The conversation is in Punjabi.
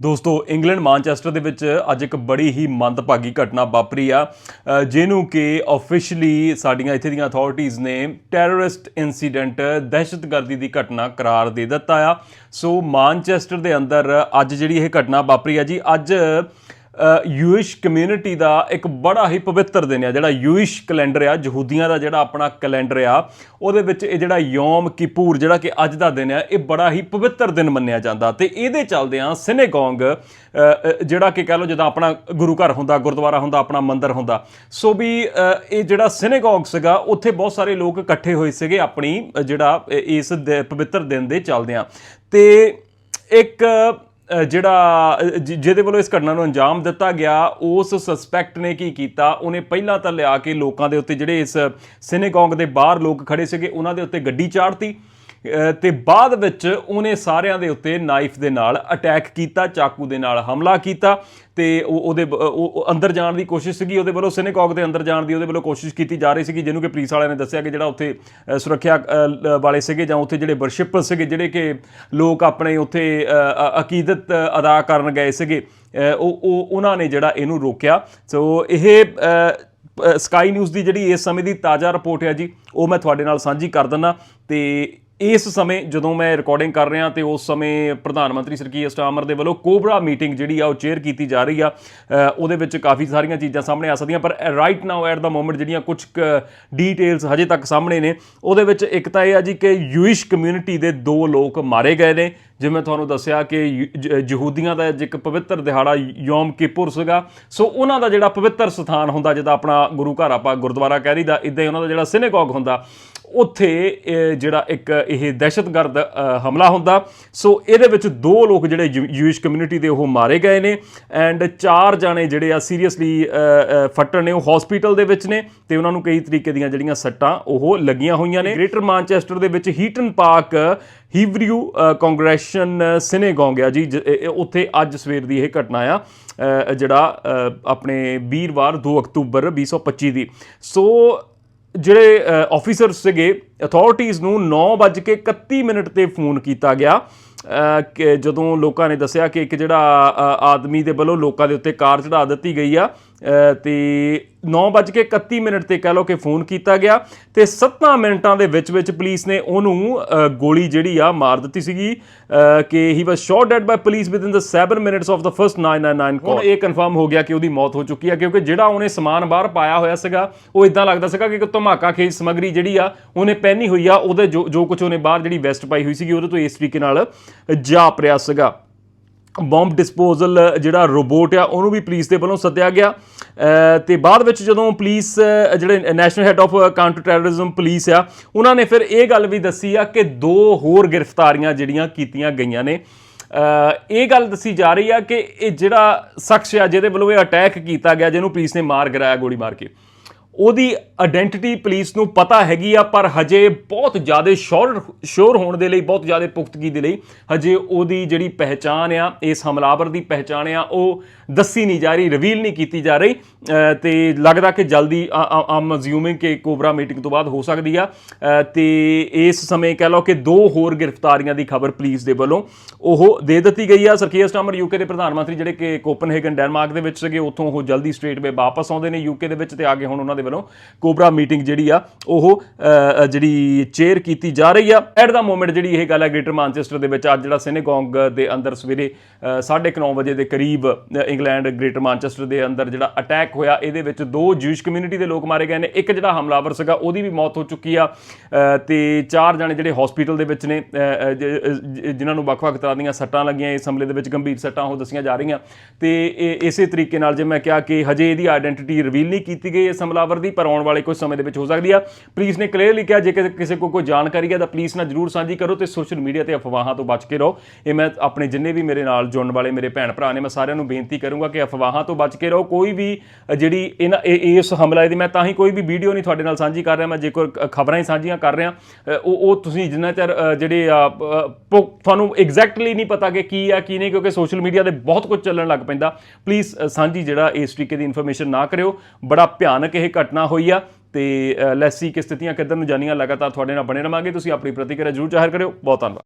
ਦੋਸਤੋ, ਇੰਗਲੈਂਡ ਮਾਨਚੈਸਟਰ ਦੇ ਵਿੱਚ ਅੱਜ ਇੱਕ ਬੜੀ ਹੀ ਮੰਦਭਾਗੀ ਘਟਨਾ ਵਾਪਰੀ ਆ ਜਿਹਨੂੰ ਕਿ ਆਫੀਸ਼ੀਅਲੀ ਸਾਡੀਆਂ ਇੱਥੇ ਦੀਆਂ ਅਥਾਰਟੀਆਂ ਨੇ ਟੈਰਰਿਸਟ ਇਨਸੀਡੈਂਟ ਦਹਿਸ਼ਤਗਰਦੀ ਦੀ ਘਟਨਾ ਕਰਾਰ ਦੇ ਦਿੱਤਾ ਆ। ਸੋ, ਮਾਨਚੈਸਟਰ ਦੇ ਅੰਦਰ ਅੱਜ ਜਿਹੜੀ ਇਹ ਘਟਨਾ ਵਾਪਰੀ ਆ ਜੀ, ਅੱਜ ਯੂਇਸ਼ ਕਮਿਊਨਿਟੀ ਦਾ ਇੱਕ ਬੜਾ ਹੀ ਪਵਿੱਤਰ ਦਿਨ ਆ, ਜਿਹੜਾ ਯੂਇਸ਼ ਕੈਲੰਡਰ ਆ, ਯਹੂਦੀਆਂ ਦਾ ਜਿਹੜਾ ਆਪਣਾ ਕੈਲੰਡਰ ਆ, ਉਹਦੇ ਵਿੱਚ ਇਹ ਜਿਹੜਾ ਯੋਮ ਕਿਪੂਰ ਜਿਹੜਾ ਕਿ ਅੱਜ ਦਾ ਦਿਨ ਆ, ਇਹ ਬੜਾ ਹੀ ਪਵਿੱਤਰ ਦਿਨ ਮੰਨਿਆ ਜਾਂਦਾ। ਤੇ ਇਹਦੇ ਚੱਲਦਿਆਂ ਸਿਨੇਗੋਂਗ ਜਿਹੜਾ ਕਿ ਕਹ ਲਓ ਜਿੱਦਾਂ ਆਪਣਾ ਗੁਰੂ ਘਰ ਹੁੰਦਾ, ਗੁਰਦੁਆਰਾ ਹੁੰਦਾ, ਆਪਣਾ ਮੰਦਿਰ ਹੁੰਦਾ। ਸੋ ਵੀ ਇਹ ਜਿਹੜਾ ਸਿਨੇਗੋਗ ਸੀਗਾ, ਉੱਥੇ ਬਹੁਤ ਸਾਰੇ ਲੋਕ ਇਕੱਠੇ ਹੋਏ ਸੀਗੇ ਆਪਣੀ ਜਿਹੜਾ ਇਸ ਦੇ, ਪਵਿੱਤਰ ਦਿਨ ਦੇ ਚੱਲਦਿਆਂ। ਤੇ ਇੱਕ ਜਿਹੜਾ ਅ, ਜਿਹਦੇ ਵੱਲੋਂ ਇਸ ਘਟਨਾ ਨੂੰ ਅੰਜਾਮ ਦਿੱਤਾ ਗਿਆ ਉਸ ਸਸਪੈਕਟ ਨੇ ਕੀ ਕੀਤਾ? ਉਹਨੇ ਪਹਿਲਾਂ ਤਾਂ ਲਿਆ ਕੇ ਲੋਕਾਂ ਦੇ ਉੱਤੇ ਜਿਹੜੇ ਇਸ ਸਿਨੇਗੋਗ ਦੇ ਬਾਹਰ ਲੋਕ ਖੜੇ ਸੀਗੇ ਉਹਨਾਂ ਦੇ ਉੱਤੇ ਗੱਡੀ ਚਾੜਤੀ ਤੇ ਬਾਅਦ ਵਿੱਚ ਉਹਨੇ ਸਾਰਿਆਂ ਦੇ ਉੱਤੇ ਨਾਈਫ ਦੇ ਨਾਲ ਅਟੈਕ ਕੀਤਾ, ਚਾਕੂ ਦੇ ਨਾਲ ਹਮਲਾ ਕੀਤਾ ਤੇ ਉਹ ਉਹਦੇ ਉਹ ਅੰਦਰ ਜਾਣ ਦੀ ਕੋਸ਼ਿਸ਼ ਸੀਗੀ, ਉਹਦੇ ਵੱਲੋਂ ਸਿਨੇਗੋਗ ਦੇ ਅੰਦਰ ਜਾਣ ਦੀ ਉਹਦੇ ਵੱਲੋਂ ਕੋਸ਼ਿਸ਼ ਕੀਤੀ ਜਾ ਰਹੀ ਸੀਗੀ, ਜਿਹਨੂੰ ਕਿ ਪੁਲਿਸ ਵਾਲਿਆਂ ਨੇ ਦੱਸਿਆ ਕਿ ਜਿਹੜਾ ਉੱਥੇ ਸੁਰੱਖਿਆ ਵਾਲੇ ਸੀਗੇ ਜਾਂ ਉੱਥੇ ਜਿਹੜੇ ਵਰਸ਼ਿਪਰ ਸੀਗੇ, ਜਿਹੜੇ ਕਿ ਲੋਕ ਆਪਣੇ ਉੱਥੇ ਅਕੀਦਤ ਅਦਾ ਕਰਨ ਗਏ ਸੀਗੇ ਉਹ ਉਹ, ਉਹਨਾਂ ਨੇ ਜਿਹੜਾ ਇਹਨੂੰ ਰੋਕਿਆ। ਸੋ ਇਹ ਸਕਾਈ ਨਿਊਜ਼ ਦੀ ਜਿਹੜੀ ਇਸ ਸਮੇਂ ਦੀ ਤਾਜ਼ਾ ਰਿਪੋਰਟ ਹੈ ਜੀ, ਉਹ ਮੈਂ ਤੁਹਾਡੇ ਨਾਲ ਸਾਂਝੀ ਕਰ ਦਿੰਦਾ ਤੇ ਇਸ ਸਮੇਂ ਜਦੋਂ ਮੈਂ ਰਿਕਾਰਡਿੰਗ ਕਰ ਰਿਹਾ ਤੇ ਉਸ ਸਮੇਂ ਪ੍ਰਧਾਨ ਮੰਤਰੀ ਸਰ ਸਰਕੀ ਸਟਾਮਰ ਦੇ ਵੱਲੋਂ ਕੋਬਰਾ ਮੀਟਿੰਗ ਜਿਹੜੀ ਆ ਉਹ ਚੇਅਰ ਕੀਤੀ ਜਾ ਰਹੀ ਆ ਉਹਦੇ ਵਿੱਚ ਕਾਫੀ ਸਾਰੀਆਂ ਚੀਜ਼ਾਂ ਸਾਹਮਣੇ ਆ ਸਕਦੀਆਂ, ਪਰ right now at the moment ਜਿਹੜੀਆਂ ਕੁਝ ਡੀਟੇਲਸ ਹਜੇ ਤੱਕ ਸਾਹਮਣੇ ਨੇ, ਉਹਦੇ ਵਿੱਚ ਇੱਕ ਤਾਂ ਇਹ ਆ ਜੀ ਕਿ ਯੂਇਸ਼ ਕਮਿਊਨਿਟੀ ਦੇ ਦੋ ਲੋਕ ਮਾਰੇ ਗਏ ਨੇ। ਜਿਵੇਂ ਤੁਹਾਨੂੰ ਦੱਸਿਆ ਕਿ ਯੂ- ਜ- ਯਹੂਦੀਆਂ ਦਾ ਇੱਕ ਪਵਿੱਤਰ ਦਿਹਾੜਾ ਯੋਮ ਕਿਪੁਰ ਸੀਗਾ। ਸੋ ਉਹਨਾਂ ਦਾ ਜਿਹੜਾ ਪਵਿੱਤਰ ਸਥਾਨ ਹੁੰਦਾ, ਜਿੱਦਾਂ ਆਪਣਾ ਗੁਰੂ ਘਰ ਆਪਾਂ ਗੁਰਦੁਆਰਾ ਕਹਿ ਦਈਦਾ ਇਦਾਂ ਹੀ ਉਹਨਾਂ ਦਾ ਜਿਹੜਾ ਸਿਨੇਗੋਗ ਹੁੰਦਾ ਉੱਥੇ ਜਿਹੜਾ ਇੱਕ ਇਹ ਦਹਿਸ਼ਤਗਰਦ ਹਮਲਾ ਹੁੰਦਾ। ਸੋ ਇਹਦੇ ਵਿੱਚ ਦੋ ਲੋਕ ਜਿਹੜੇ ਯੂ- ਯੂਇਸ਼ ਕਮਿਊਨਿਟੀ ਦੇ ਉਹ ਮਾਰੇ ਗਏ ਨੇ ਐਂਡ ਚਾਰ ਜਾਣੇ ਜਿਹੜੇ ਆ ਸੀਰੀਅਸਲੀ ਫੱਟਣ ਨੇ, ਉਹ ਹਸਪੀਟਲ ਦੇ ਵਿੱਚ ਨੇ ਤੇ ਉਹਨਾਂ ਨੂੰ ਕਈ ਤਰੀਕੇ ਦੀਆਂ ਜਿਹੜੀਆਂ ਸੱਟਾਂ ਉਹ ਲੱਗੀਆਂ ਹੋਈਆਂ ਨੇ। ਗ੍ਰੇਟਰ ਮਾਨਚੈਸਟਰ ਦੇ ਵਿੱਚ ਹੀਟਨ ਪਾਰਕ, ਹੀਵਰਿਊ ਕੰਗਰੈਸ਼ਨ, ਸਿਨੇਗੋਂਗ ਆ ਜੀ, ਜ- ਉੱਥੇ ਅੱਜ ਸਵੇਰ ਦੀ ਇਹ ਘਟਨਾ ਆ। ਜਿਹੜਾ ਆਪਣੇ ਵੀਰਵਾਰ 2 ਅਕਤੂਬਰ 2025 ਦੀ। ਸੋ ਜਿਹੜੇ ਆਫੀਸਰ ਸੀਗੇ ਅਥਾਰਟੀਆਂ ਨੂੰ 9:31 ਮਿੰਟ ਤੇ ਫੋਨ ਕੀਤਾ ਗਿਆ। ਕਿ ਜਦੋਂ ਲੋਕਾਂ ਨੇ ਦੱਸਿਆ ਕਿ ਇੱਕ ਜਿਹੜਾ ਆਦਮੀ ਦੇ ਵੱਲੋਂ ਲੋਕਾਂ ਦੇ ਉੱਤੇ ਕਾਰ ਚੜਾ ਦਿੱਤੀ ਗਈ ਆ ਤੇ 9:31 ਮਿੰਟ ਤੇ ਕਹਿ ਲਓ ਕਿ ਫੋਨ ਕੀਤਾ ਗਿਆ ਤੇ 7 ਮਿੰਟਾਂ ਦੇ ਵਿੱਚ ਵਿੱਚ ਪੁਲਿਸ ਨੇ ਉਹਨੂੰ ਗੋਲੀ ਜਿਹੜੀ ਆ ਮਾਰ ਦਿੱਤੀ ਸੀਗੀ। ਕਿ he was shot dead by police within the 7 minutes of the first 999 call ਇਹ ਕਨਫਰਮ ਹੋ ਗਿਆ ਕਿ ਉਹਦੀ ਮੌਤ ਹੋ ਚੁੱਕੀ ਆ, ਕਿਉਂਕਿ ਜਿਹੜਾ ਉਹਨੇ ਸਮਾਨ ਬਾਹਰ ਪਾਇਆ ਹੋਇਆ ਸੀਗਾ, ਉਹ ਇਦਾਂ ਲੱਗਦਾ ਸੀਗਾ ਕਿ ਧਮਾਕਾ ਖੇਜ ਸਮਗਰੀ ਜਿਹੜੀ ਆ, ਉਹਨੇ ਪਹਿਨੀ ਹੋਈ ਆ, ਉਹਦੇ ਜੋ ਜੋ ਕੁਝ ਉਹਨੇ ਬਾਹਰ ਜਿਹੜੀ ਵੈਸਟ ਪਾਈ ਹੋਈ ਸੀਗੀ, ਉਹਦੇ ਤੋਂ ਇਸ ਤਰੀਕੇ ਨਾਲ ਜਾ ਪ੍ਰਿਆ ਸੀਗਾ। ਬੰਬ ਡਿਸਪੋਜ਼ਲ ਜਿਹੜਾ ਰੋਬੋਟ ਆ ਉਹਨੂੰ ਵੀ ਪੁਲਿਸ ਦੇ ਵੱਲੋਂ ਸੱਦਿਆ ਗਿਆ। ਅ, ਤੇ ਬਾਅਦ ਵਿੱਚ ਜਦੋਂ ਪੁਲਿਸ ਜਿਹੜੇ national head of counter terrorism police ਆ ਉਹਨਾਂ ਨੇ ਫਿਰ ਇਹ ਗੱਲ ਵੀ ਦੱਸੀ ਆ ਕਿ ਦੋ ਹੋਰ ਗ੍ਰਿਫਤਾਰੀਆਂ ਜਿਹੜੀਆਂ ਕੀਤੀਆਂ ਗਈਆਂ ਨੇ। ਇਹ ਗੱਲ ਦੱਸੀ ਜਾ ਰਹੀ ਆ ਕਿ ਇਹ ਜਿਹੜਾ ਸ਼ਖਸ ਆ ਜਿਹਦੇ ਵੱਲੋਂ ਇਹ ਅਟੈਕ ਕੀਤਾ ਗਿਆ ਜਿਹਨੂੰ ਪੁਲਿਸ ਨੇ ਮਾਰ ਗਿਰਾਇਆ ਗੋਲੀ ਮਾਰ ਕੇ। ਉਹਦੀ ਆਇਡੈਂਟੀਟੀ ਪੁਲਿਸ ਨੂੰ ਪਤਾ ਹੈਗੀ ਆ ਪਰ ਹਜੇ ਬਹੁਤ ਜ਼ਿਆਦਾ ਸ਼ੋਰ ਸ਼ੋਰ ਹੋਣ ਦੇ ਲਈ ਬਹੁਤ ਜ਼ਿਆਦਾ ਪੁਖਤਗੀ ਦੇ ਲਈ ਹਜੇ ਉਹਦੀ ਜਿਹੜੀ ਪਹਿਚਾਨ ਆ ਇਸ ਹਮਲਾਵਰ ਦੀ ਪਹਿਚਾਨ ਆ ਉਹ ਦੱਸੀ ਨਹੀਂ ਜਾ ਰਹੀ ਰਿਵੀਲ ਨਹੀਂ ਕੀਤੀ ਜਾ ਰਹੀ ਅ, ਤੇ ਲੱਗਦਾ ਕਿ ਜਲਦੀ ਆਮ ਅਜ਼ਿਊਮਿੰਗ ਕਿ ਕੋਬਰਾ ਮੀਟਿੰਗ ਤੋਂ ਬਾਅਦ ਹੋ ਸਕਦੀ ਆ ਅ, ਤੇ ਇਸ ਸਮੇਂ ਕਹਿ ਲਓ ਕਿ ਦੋ ਹੋਰ ਗ੍ਰਿਫਤਾਰੀਆਂ ਦੀ ਖਬਰ ਪੁਲਿਸ ਦੇ ਵੱਲੋਂ ਉਹ ਦੇ ਦਿੱਤੀ ਗਈ ਆ। ਸਰਕੀਅਰ ਸਟਾਮਰ ਯੂਕੇ ਦੇ ਪ੍ਰਧਾਨ ਮੰਤਰੀ ਜਿਹੜੇ ਕਿ ਕੋਪਨਹੇਗਨ ਡੈਨਮਾਰਕ ਦੇ ਵਿੱਚ ਸੀਗੇ ਉੱਥੋਂ ਉਹ ਜਲਦੀ ਸਟ੍ਰੇਟ ਵੇ ਵਾਪਸ ਆਉਂਦੇ ਨੇ ਯੂਕੇ ਦੇ ਵਿੱਚ ਤੇ ਆ ਕੇ ਹੁਣ ਉਹਨਾਂ ਦੇ ਵੱਲੋਂ ਕੋਬਰਾ ਮੀਟਿੰਗ ਜਿਹੜੀ ਆ ਉਹ ਜਿਹੜੀ ਚੇਅਰ ਕੀਤੀ ਜਾ ਰਹੀ ਆ। ਐਟ ਦਾ ਮੋਮੈਂਟ ਜਿਹੜੀ ਇਹ ਗੱਲ ਹੈ ਗ੍ਰੇਟਰ ਮਾਨਚੈਸਟਰ ਦੇ ਵਿੱਚ ਅੱਜ ਜਿਹੜਾ ਸਿਨੇਗੋਂਗ ਦੇ ਅੰਦਰ ਸਵੇਰੇ ਅ, 9:30 ਵਜੇ ਦੇ ਕਰੀਬ ਇੰਗਲੈਂਡ ਗ੍ਰੇਟਰ ਮਾਨਚੈਸਟਰ ਦੇ ਅੰਦਰ ਜਿਹੜਾ ਅਟੈਕ ਹੋਇਆ ਇਹਦੇ ਵਿੱਚ ਦੋ ਜੂਇਸ਼ ਕਮਿਊਨਿਟੀ ਦੇ ਲੋਕ ਮਾਰੇ ਗਏ ਨੇ। ਇੱਕ ਜਿਹੜਾ ਹਮਲਾਵਰ ਸੀਗਾ ਉਹਦੀ ਵੀ ਮੌਤ ਹੋ ਚੁੱਕੀ ਆ। ਅ, ਤੇ ਚਾਰ ਜਣੇ ਜਿਹੜੇ ਹਸਪੀਟਲ ਦੇ ਵਿੱਚ ਨੇ ਅ, ਜਿਨ੍ਹਾਂ ਨੂੰ ਵੱਖ-ਵੱਖ ਤਰ੍ਹਾਂ ਦੀਆਂ ਸੱਟਾਂ ਲੱਗੀਆਂ ਇਸ ਹਮਲੇ ਦੇ ਵਿੱਚ ਗੰਭੀਰ ਸੱਟਾਂ ਉਹ ਦੱਸੀਆਂ ਜਾ ਰਹੀਆਂ। ਤੇ ਇਸੇ ਤਰੀਕੇ ਨਾਲ ਜੇ ਮੈਂ ਕਿਹਾ ਕਿ ਹਜੇ ਇਹਦੀ ਆਇਡੈਂਟੀਟੀ ਰਿਵੀਲ ਨਹੀਂ ਕੀਤੀ ਗਈ ਇਸ ਹਮਲਾਵਰ ਦੀ ਪਰ ਆਉਣ ਵਾਲੇ ਕੁਝ ਸਮੇਂ ਦੇ ਵਿੱਚ ਹੋ ਸਕਦੀ ਆ। ਪੁਲਿਸ ਨੇ ਕਲੀਅਰਲੀ ਕਿਹਾ ਜੇ ਕਿਸੇ- ਕੋਲ ਕੋਈ ਜਾਣਕਾਰੀ ਹੈ ਤਾਂ ਪੁਲਿਸ ਨਾਲ ਜਰੂਰ ਸਾਂਝੀ ਕਰੋ ਤੇ ਸੋਸ਼ਲ ਮੀਡੀਆ ਤੇ ਅਫਵਾਹਾਂ ਤੋਂ ਬਚ ਕੇ ਰਹੋ। ਇਹ ਮੈਂ ਆਪਣੇ ਜਿੰਨੇ ਵੀ ਮੇਰੇ ਨਾਲ ਜੁੜਨ ਵਾਲੇ ਮੇਰੇ ਭੈਣ ਭਰਾ ਨੇ, ਮੈਂ ਸਾਰਿਆਂ ਨੂੰ ਬੇਨਤੀ ਕਰੂੰਗਾ ਕਿ ਅਫਵਾਹਾਂ ਤੋਂ ਬਚ ਕੇ ਰਹੋ। ਕੋਈ ਵੀ ਜਿਹੜੀ ਇਹਨਾਂ ਇਸ ਹਮਲੇ ਦੀ ਮੈਂ ਤਾਂ ਹੀ ਕੋਈ ਵੀ ਵੀਡੀਓ ਨਹੀਂ ਤੁਹਾਡੇ ਨਾਲ ਸਾਂਝੀ ਕਰ ਰਿਹਾ, ਮੈਂ ਜੇਕਰ ਖਬਰਾਂ ਹੀ ਸਾਂਝੀਆਂ ਕਰ ਰਿਹਾ ਉਹ ਉਹ ਤੁਸੀਂ ਜਿੰਨਾ ਚਿਰ ਜਿਹੜੇ ਤੁਹਾਨੂੰ ਐਗਜ਼ੈਕਟਲੀ ਨਹੀਂ ਪਤਾ ਕਿ ਕੀ ਆ ਕੀ ਨਹੀਂ, ਕਿਉਂਕਿ ਸੋਸ਼ਲ ਮੀਡੀਆ ਤੇ ਬਹੁਤ ਕੁਝ ਚੱਲਣ ਲੱਗ ਪੈਂਦਾ। ਪਲੀਜ਼ ਸਾਂਝੀ ਜਿਹੜਾ ਇਸ ਤਰੀਕੇ ਦੀ ਇਨਫੋਰਮੇਸ਼ਨ ਨਾ ਕਰਿਓ। ਬੜਾ ਭਿਆਨਕ ਇਹ ਘਟਨਾ ਹੋਈ ਆ ਤੇ ਲੈਸੀ ਕਿ ਸਥਿਤੀਆਂ ਕਿੱਧਰ ਨੂੰ ਜਾਣੀਆਂ, ਲਗਾਤਾਰ ਤੁਹਾਡੇ ਨਾਲ ਬਣੇ ਰਵਾਂਗੇ। ਤੁਸੀਂ ਆਪਣੀ ਪ੍ਰਤੀਕਿਰਿਆ ਜਰੂਰ ਜ਼ਾਹਿਰ ਕਰਿਓ। ਬਹੁਤ ਧੰਨਵਾਦ।